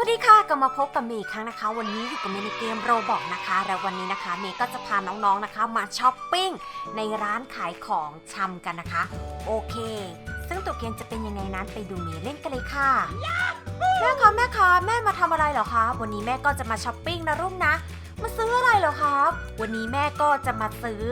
วัสดีค่ะกลับมาพบกับเมย์อีกครั้งนะคะ วันนี้อยู่กับเมย์ในเกมโรบอกนะคะ และวันนี้นะคะ เมย์ก็จะพาน้องๆนะคะมาช้อปปิ้งในร้านขายของชำกันนะคะ โอเค ซึ่งตัวเกมจะเป็นยังไงนั้นไปดูเมย์เล่นกันเลยค่ะ แม่คะแม่คะแม่มาทำอะไรเหรอคะวันนี้แม่ก็จะมาช้อปปิ้งนะรุ่งนะ มาซื้ออะไรเหรอครับ วันนี้แม่ก็จะมาซื้อ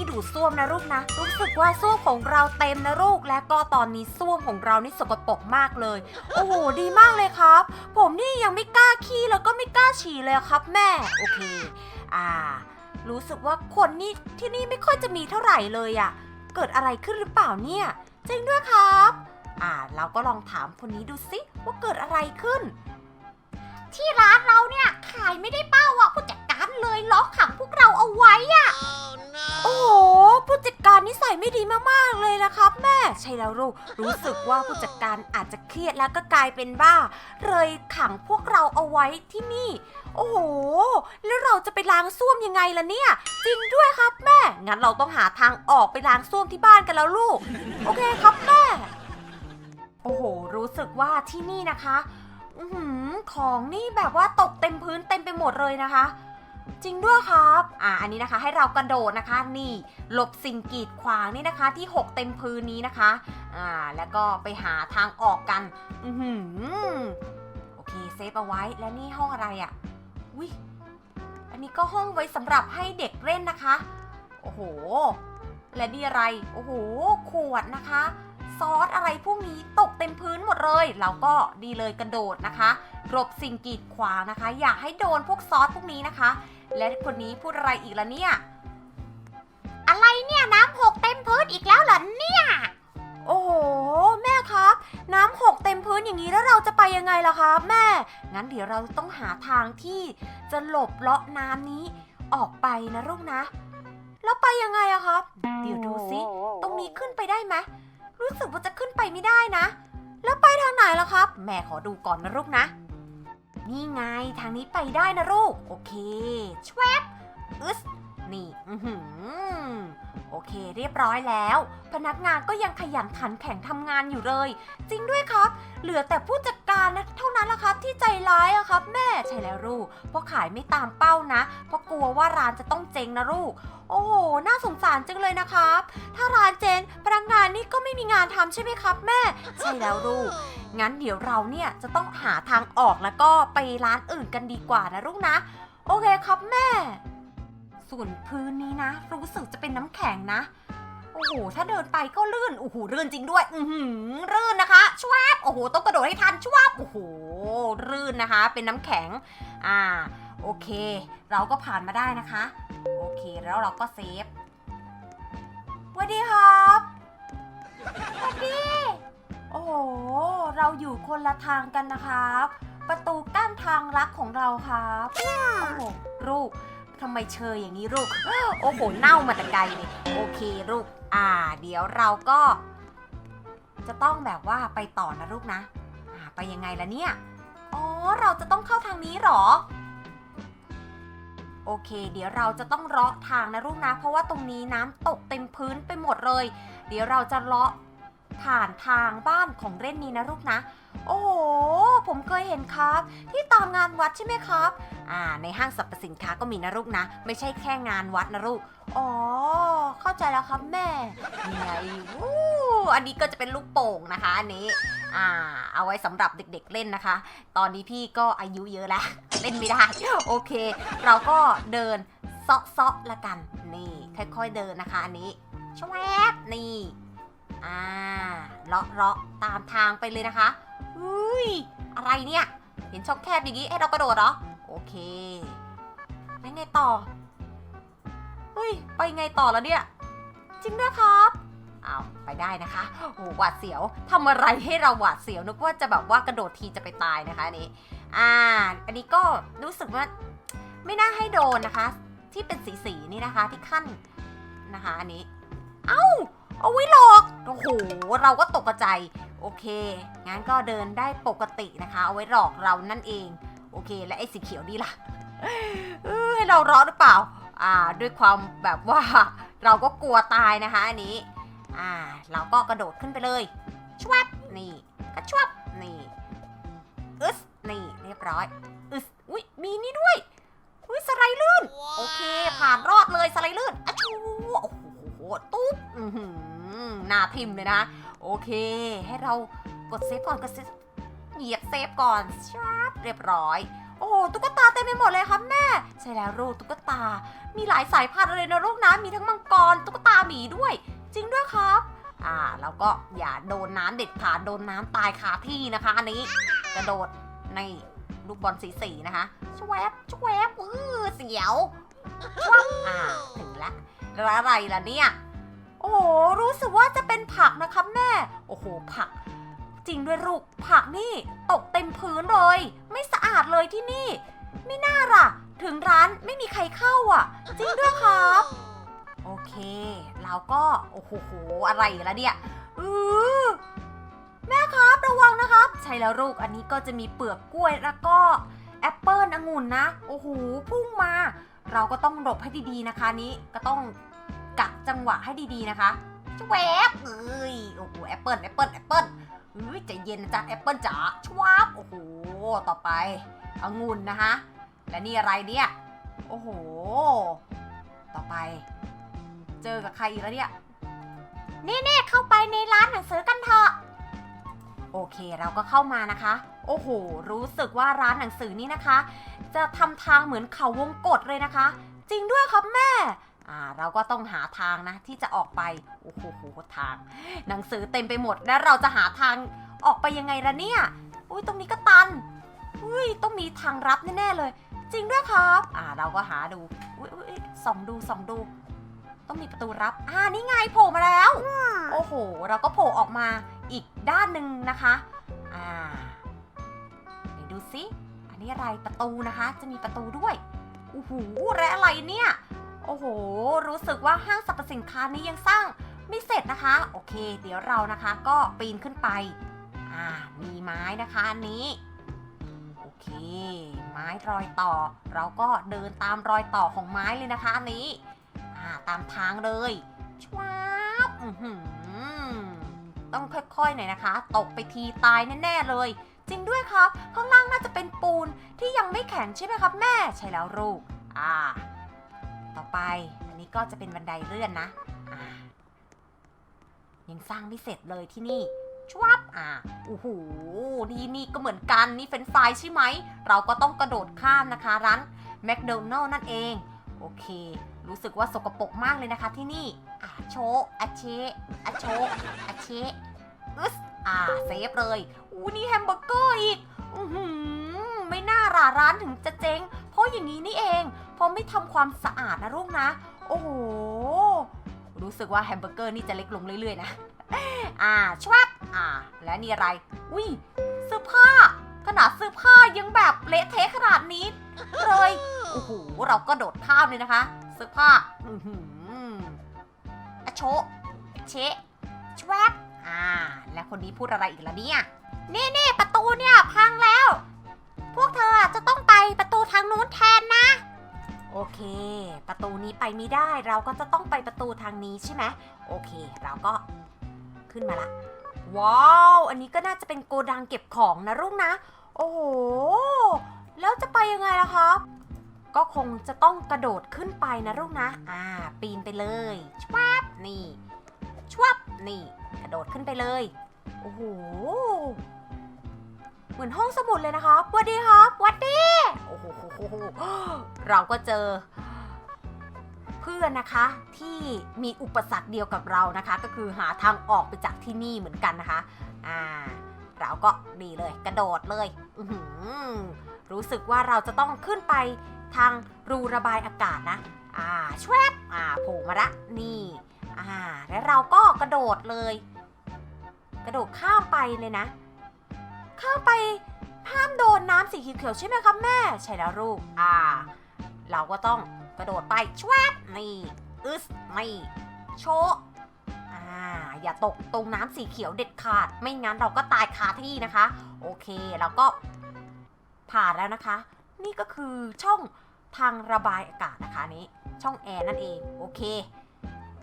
ที่ดูดซ่วมนะลูกนะ รู้สึกว่าซ่วมของเราเต็มนะลูกและก็ตอนนี้ซ่วมของเรานี่สกปรกมากเลย โอ้โหดีมากเลยครับ ผมนี่ยังไม่กล้าขี้แล้วก็ไม่กล้าฉี่เลยครับแม่โอเค อ่า รู้สึกว่าคนนี่ที่นี่ไม่ค่อยจะมีเท่าไหร่เลยอะเกิดอะไรขึ้นหรือเปล่าเนี่ยจริงด้วยครับ อ่า เราก็ลองถามคนนี้ดูสิว่าเกิดอะไรขึ้น ที่ร้านเราเนี่ยขายไม่ได้เป้าอะผู้จัดการเลยล็อกขังพวกเราเอาไว้ ช่แล้วลูก รู้สึกว่าผู้จัดการอาจจะเครียดแล้วก็กลายเป็นบ้า เลยขังพวกเราเอาไว้ที่นี่ โอ้โห แล้วเราจะไปล้างส้วมยังไงล่ะเนี่ย จริงด้วยครับแม่ งั้นเราต้องหาทางออกไปล้างส้วมที่บ้านกันแล้วลูก โอเคครับแม่ โอ้โห รู้สึกว่าที่นี่นะคะ อือหือของนี่แบบว่าตกเต็มพื้นเต็มไปหมดเลยนะคะ จริงด้วยครับ อ่า อันนี้นะคะให้เรากระโดดนะคะ นี่หลบสิ่งกีดขวางนี่นะคะ ที่หกเต็มพื้นนี้นะคะ อ่า แล้วก็ไปหาทางออกกัน อือหือ โอเค เซฟเอาไว้ แล้วนี่ห้องอะไรอะ่ะวิอันนี้ก็ห้องไว้สำหรับให้เด็กเล่นนะคะ โอ้โห และนี่อะไร โอ้โห ขวดนะคะ ซอสอะไรพวกนี้ตกเต็มพื้นหมดเลย เราก็ดีเลยกระโดดนะคะหลบสิ่งกีดขวางนะคะ อย่าให้โดนพวกซอสพวกนี้นะคะ และคนนี้พูดอะไรอีกละเนี่ย อะไรเนี่ยน้ำหกเต็มพื้นอีกแล้วเหรอเนี่ย โอ้โห แม่ครับ น้ำหกเต็มพื้นอย่างนี้แล้วเราจะไปยังไงล่ะครับ แม่ งั้นเดี๋ยวเราต้องหาทางที่จะหลบเลาะน้ำนี้ออกไปนะลูกนะ แล้วไปยังไงอะครับ เดี๋ยวดูสิตรงนี้ขึ้นไปได้ไหมรู้สึกว่าจะขึ้นไปไม่ได้นะ แล้วไปทางไหนล่ะครับ แม่ขอดูก่อนนะลูกนะ นี่ไงทางนี้ไปได้นะลูก โอเคชวบอึส นี่อือโอเคเรียบร้อยแล้ว พนักงานก็ยังขยันขันแข็งทำงานอยู่เลย จริงด้วยครับ เหลือแต่ผู้จัดการนะเท่านั้นละครับ ที่ใจร้ายอะครับ แม่ใช่แล้วลูกเพราะขายไม่ตามเป้านะ เพราะกลัวว่าร้านจะต้องเจ๊งนะลูก โอ้โหน่าสงสารจังเลยนะครับ ถ้าร้านเจนพนักงานนี่ก็ไม่มีงานทำใช่ไหมครับ แม่ ใช่แล้วลูกงั้นเดี๋ยวเราเนี่ยจะต้องหาทางออกแล้วก็ไปร้านอื่นกันดีกว่านะลูกนะ โอเคครับแม่ ส่วนพื้นนี้นะ รู้สึกจะเป็นน้ำแข็งนะ โอ้โห ถ้าเดินไปก็ลื่น โอ้โหลื่นจริงด้วย อือหือลื่นนะคะชวบโอ้โห ต้องกระโดดให้ทันชวบโอ้โหลื่นนะคะ เป็นน้ำแข็ง อ่า โอเค เราก็ผ่านมาได้นะคะ โอเค แล้วเราก็เซฟสวัสดีครับสวัสดี โอ้โห เราอยู่คนละทางกันนะครับ ประตูกั้นทางรักของเราครับ โอ้โหลูก ทำไมเชยอย่างนี้ลูก โอ้โห เน่ามาแต่ไกลเลยโอเคลูก อ่า เดี๋ยวเราก็ จะต้องแบบว่าไปต่อนะลูกนะ อ่า ไปยังไงล่ะเนี่ย อ๋อ เราจะต้องเข้าทางนี้หรอ โอเค เดี๋ยวเราจะต้องเลาะทางนะลูกนะ เพราะว่าตรงนี้น้ำตกเต็มพื้นไปหมดเลย เดี๋ยวเราจะเลาะผ่านทางบ้านของเล่นนี้นะลูกนะ โอ้โห ผมเคยเห็นครับ ที่ตามงานวัดใช่ไหมครับ อ่า ในห้างสรรพสินค้าก็มีนะลูกนะ ไม่ใช่แค่งานวัดนะลูก อ๋อ เข้าใจแล้วครับแม่นี่ไงวู้อันนี้ก็จะเป็นลูกโป่งนะคะอันนี้ อ่า เอาไว้สำหรับเด็กๆเล่นนะคะ ตอนนี้พี่ก็อายุเยอะแล้ว เล่นไม่ได้ โอเค เราก็เดินเซาะซาะละกัน นี่ ค่อยๆเดินนะคะ อันนี้ชวบนี่ อ่าเลาะเลาะตามทางไปเลยนะคะ อุ้ยอะไรเนี่ย เห็นช่องแคบอย่างนี้ให้เรากระโดดเหรอ โอเคแล้วไงต่อเฮ้ยไปไงต่อแล้วเนี่ย จริงด้วยครับเอาไปได้นะคะโอ้หหวาดเสียวทำอะไรให้เราหวาดเสียวนึกว่าจะแบบว่ากระโดดทีจะไปตายนะคะอันนี้ อ่า อันนี้ก็รู้สึกว่าไม่น่าให้โดนนะคะ ที่เป็นสีสีนี่นะคะที่ขั้นนะคะ อันนี้ เอ้าเอาไว้หลอก โอ้โห เราก็ตกใจ โอเค งั้นก็เดินได้ปกตินะคะ เอาไว้หลอกเรานั่นเอง โอเค และไอ้สีเขียวนี่ล่ะให้เราร้อนหรือเปล่า อ่า ด้วยความแบบว่าเราก็กลัวตายนะคะอันนี้ อ่า เราก็กระโดดขึ้นไปเลย ชวับ นี่กระชวับ นี่ อึส นี่ เร้อย อึส อุ้ยมีนี่ด้วยอุ้ยสไลด์ลื่น โอเค ผ่าน หน้าทิมเลยนะ โอเค ให้เรากดเซฟก่อนกดเซฟเหยียบเซฟก่อนชับเรียบร้อย โอ้ตุ๊กตาเต็มไปหมดเลยครับแม่ ใช่แล้วลูกตุ๊กตา มีหลายสายพันธุ์เลยนะลูกนะมีทั้งมังกรตุ๊กตาหมีด้วย จริงด้วยครับ อ่าแล้วก็อย่าโดนน้ำเด็ดขาดโดนน้ำตายคาที่นะคะอันนี้กระโดดในลูกบอลสีสีนะคะชวบชวบอือเสียวชวบอ่าถึงแล้วแล้วอะไรล่ะเนี่ย โอ้โห รู้สึกว่าจะเป็นผักนะครับแม่ โอ้โห ผัก จริงด้วยลูก ผักนี่ตกเต็มพื้นเลย ไม่สะอาดเลยที่นี่ ไม่น่าล่ะ ถึงร้านไม่มีใครเข้าอะ จริงด้วยครับ โอเค เราก็ โอ้โห อะไรแล้วเนี่ยอือแม่ครับระวังนะครับ ใช่แล้วลูก อันนี้ก็จะมีเปลือกกล้วยแล้วก็แอปเปิลองุ่นนะ โอ้โห พุ่งมา เราก็ต้องหลบให้ดีๆนะคะนี้ ก็ต้อง กะจังหวะให้ดีๆนะคะชวบเอ้ยโอ้โหแอปเปิลแอปเปิลแอปเปิลเอ้ยใจเย็นนะจ๊ะแอปเปิลจ๋าชวบโอ้โหต่อไปองุ่นนะคะและนี่อะไรเนี่ย โอ้โห ต่อไป เจอกับใครอีกแล้วเนี่ย นี่ๆเข้าไปในร้านหนังสือกันเถอะ โอเคเราก็เข้ามานะคะ โอ้โห รู้สึกว่าร้านหนังสือนี้นะคะ จะทำทางเหมือนเขาวงกตเลยนะคะ จริงด้วยครับแม่ อ่าเราก็ต้องหาทางนะที่จะออกไป โอ้โหทาง หนังสือเต็มไปหมด แล้วเราจะหาทางออกไปยังไงล่ะเนี่ย อุ้ยตรงนี้ก็ตัน อุ้ยต้องมีทางลับแน่ๆเลย จริงด้วยครับ อ่าเราก็หาดู อุ้ยอุ้ยส่องดูส่องดู ต้องมีประตูรับ อ่านี่ไงโผล่มาแล้ว โอ้โห เราก็โผล่ออกมาอีกด้านหนึ่งนะคะ อ่าไหนดูสิ อันนี้อะไรประตูนะคะ จะมีประตูด้วยโอ้โหและอะไรเนี่ย โอ้โห รู้สึกว่าห้างสรรพสินค้านี้ยังสร้างไม่เสร็จนะคะ โอเค เดี๋ยวเรานะคะก็ปีนขึ้นไป อ่า มีไม้นะคะอันนี้ โอเค ไม้รอยต่อ เราก็เดินตามรอยต่อของไม้เลยนะคะอันนี้ อ่า ตามทางเลยชวาบต้องค่อยๆหน่อยนะคะ ตกไปทีตายแน่ๆเลย จริงด้วยครับ ข้างล่างน่าจะเป็นปูนที่ยังไม่แข็งใช่ไหมครับ แม่ ใช่แล้วลูก อ่า ต่อไป อันนี้ก็จะเป็นบันไดเลื่อนนะยังสร้างไม่เสร็จเลยที่นี่ชวับอ่าโอ้โหนี่นี่ก็เหมือนกันนี่เฟนช์ฟรายใช่ไหม เราก็ต้องกระโดดข้ามนะคะ ร้านแมคโดนัลล์นั่นเอง โอเค รู้สึกว่าสกปรกมากเลยนะคะที่นี่อ่าโชะอาเชอาโชะอาเชอึสอ่าเซฟเลยอู้นี่แฮมเบอร์เกอร์อีก อือหือไม่น่าร่าร้านถึงจะเจ๊ง เพราะอย่างนี้นี่เอง เพราะไม่ทำความสะอาดนะลูกนะ โอ้โห รู้สึกว่าแฮมเบอร์เกอร์นี่จะเล็กลงเรื่อยๆนะ อ่าชวับอ่า และนี่อะไร อุ้ยเสื้อผ้า ขนาดเสื้อผ้ายังแบบเละเทะขนาดนี้เลย โอ้โห เราก็โดดข้ามเลยนะคะ เสื้อผ้า อือหืออะโชเชชวับอ่า และคนนี้พูดอะไรอีกล่ะเนี่ย นี่นี่ประตู นี้ไปไม่ได้ เราก็จะต้องไปประตูทางนี้ใช่ไหมโอเค เราก็ขึ้นมาละ ว้าว อันนี้ก็น่าจะเป็นโกดังเก็บของนะลูกนะ โอ้โห แล้วจะไปยังไงล่ะครับ ก็คงจะต้องกระโดดขึ้นไปนะลูกนะ อ่า ปีนไปเลยชวับนี่ชวับนี่ กระโดดขึ้นไปเลย โอ้โห เหมือนห้องสมุดเลยนะครับสวัสดีครับสวัสดี โอ้โห เราก็เจอ เพื่อนนะคะที่มีอุปสรรคเดียวกับเรานะคะ ก็คือหาทางออกไปจากที่นี่เหมือนกันนะคะอ่าเราก็ดีเลยกระโดดเลยรู้สึกว่าเราจะต้องขึ้นไปทางรูระบายอากาศนะ อ่าชวบอ่าโผล่มาละนี่ อ่า แล้วเราก็กระโดดเลย กระโดดข้ามไปเลยนะ ข้ามไปห้ามโดนน้ำสีเขียวใช่ไหมครับแม่ ใช่แล้วลูก อ่า เราก็ต้อง กระโดดไปชวบนี่อึสนี่โชอ่าอย่าตกตรงน้ำสีเขียวเด็ดขาด ไม่งั้นเราก็ตายคาที่นะคะ โอเคเราก็ผ่านแล้วนะคะ นี่ก็คือช่องทางระบายอากาศนะคะนี้ ช่องแอร์นั่นเองโอเค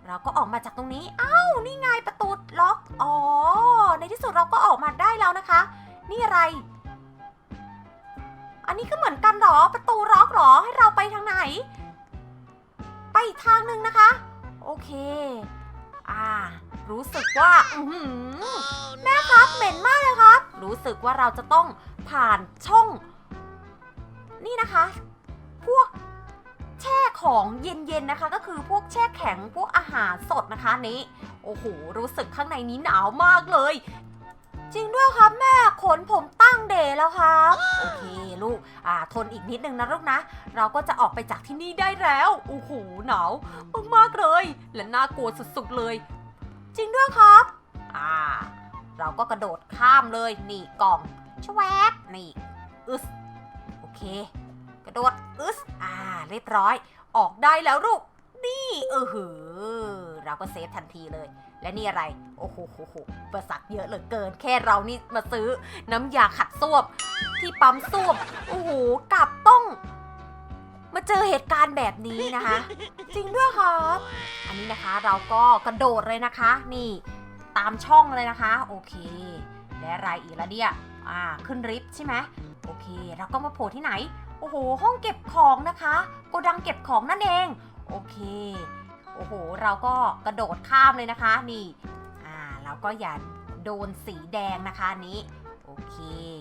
เราก็ออกมาจากตรงนี้อ้าวนี่ไงประตูล็อกอ๋อในที่สุดเราก็ออกมาได้แล้วนะคะ นี่อะไร อันนี้ก็เหมือนกันหรอประตูล็อกหรอให้เราไปทางไหน ไปอีกทางหนึ่งนะคะ โอเค อ่า รู้สึกว่าอือหือแม่ครับเหม็นมากเลยครับ รู้สึกว่าเราจะต้องผ่านช่อง นี่นะคะ พวกแช่ของเย็นๆนะคะ ก็คือพวกแช่แข็งพวกอาหารสดนะคะนี้ โอ้โห รู้สึกข้างในนี้หนาวมากเลย จริงด้วยครับแม่ขนผมตั้งเดย์แล้วครับโอเคลูกอ่าทนอีกนิดนึงนะลูกนะ เราก็จะออกไปจากที่นี่ได้แล้วโอ้โหหนาวมากๆเลย และน่ากลัวสุดๆเลย จริงด้วยครับอ่าเราก็กระโดดข้ามเลยนี่กล่องชวบนี่อึสโอเค กระโดดอึสอ่า เรียบร้อย ออกได้แล้วลูกนี่เออหือเราก็เซฟทันทีเลย และนี่อะไร โอ้โหโหโหประสักเยอะเหลือเกิน แค่เรานี่มาซื้อน้ำยาขัดส้วมที่ปั๊มส้วม โอ้โหกลับต้อง มาเจอเหตุการณ์แบบนี้นะคะ จริงด้วยครับ อันนี้นะคะเราก็กระโดดเลยนะคะ นี่ตามช่องเลยนะคะ โอเค และอะไรอีกละเนี่ยอ่าขึ้นลิฟต์ใช่ไหมโอเค เราก็มาโผล่ที่ไหน โอ้โห ห้องเก็บของนะคะโกดังเก็บของนั่นเอง โอเค โอ้โห เราก็กระโดดข้ามเลยนะคะ นี่ อ่า เราก็อย่าโดนสีแดงนะคะนี้ โอเค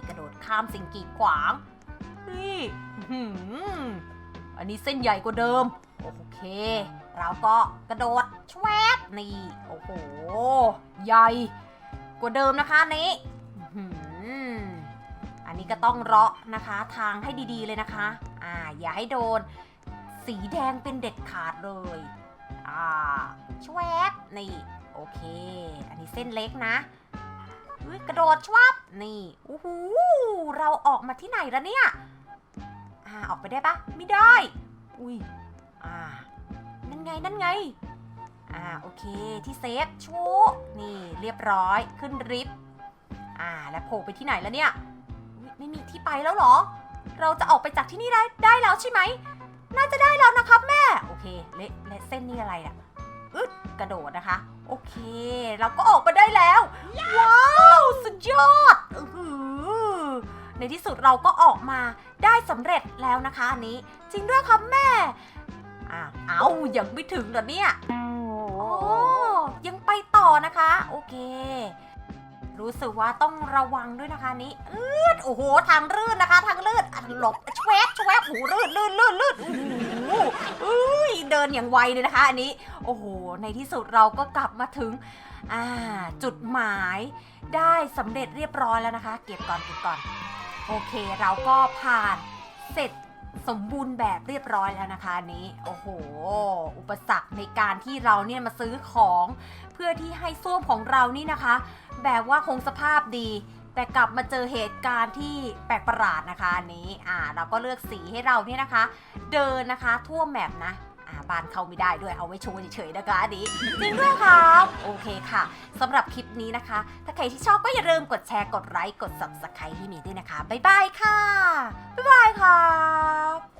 กระโดดข้ามสิ่งกีดขวาง นี่อืมอันนี้เส้นใหญ่กว่าเดิม โอเค เราก็กระโดดชวบนี่ โอ้โห ใหญ่กว่าเดิมนะคะนี้อืมอันนี้ก็ต้องเลาะนะคะ ทางให้ดีๆเลยนะคะ อ่า อย่าให้โดน สีแดงเป็นเด็ดขาดเลย ชวบนี่ โอเค อันนี้เส้นเล็กนะกระโดดชวบนี่โอ้โหเราออกมาที่ไหนแล้วเนี่ยอ่าออกไปได้ปะไม่ได้ อุ้ยอ่านั่นไงนั่นไงอ่าโอเคที่เซฟชูนี่เรียบร้อยขึ้นริฟต์อ่าแล้วโผล่ไปที่ไหนแล้วเนี่ยไม่มีที่ไปแล้วหรอ เราจะออกไปจากที่นี่ได้ได้แล้วใช่ไหมน่าจะได้แล้วนะครับแม่ และและเส้นนี่อะไรอะอึดกระโดดนะคะ โอเค เราก็ออกมาได้แล้ว ว้าว สุดยอดอื้อหือในที่สุดเราก็ออกมาได้สำเร็จแล้วนะคะอันนี้ จริงด้วยครับแม่อ่าเอายังไม่ถึงเหรอเนี่ยโอ้ยังไปต่อนะคะ โอเค รู้สึกว่าต้องระวังด้วยนะคะนี้อืดโอ้โหทางลื่นนะคะทางลื่นอะหลบแชวบแชวบโอ้โหลื่นลื่นลื่นลื่นโอ้โหอุ้ยเดินอย่างไวเลยนะคะ อันนี้โอ้โหในที่สุดเราก็กลับมาถึงอ่าจุดหมายได้สำเร็จเรียบร้อยแล้วนะคะ เก็บก่อนเก็บก่อน โอเคเราก็ผ่านเสร็จสมบูรณ์แบบเรียบร้อยแล้วนะคะนนี้ โอ้โห อุปสรรคในการที่เราเนี่ยมาซื้อของ เพื่อที่ให้ส้วมของเรานี่นะคะ แบบว่าคงสภาพดี แต่กลับมาเจอเหตุการณ์ที่แปลกประหลาดนะคะอันนี้อ่าเราก็เลือกสีให้เราเนี่ยนะคะ เดินนะคะทั่วแมปนะอ่าบานเข้าไม่ได้ด้วยเอาไว้โชว์เฉยๆนะคะอันนี้จริงด้วยครับโอเคค่ะสำหรับคลิปนี้นะคะ ถ้าใครที่ชอบก็อย่าลืมกดแชร์กดไลค์กด subscribe ให้มย์ด้วยนะคะ บ๊ายบายค่ะ บ๊ายบายครับ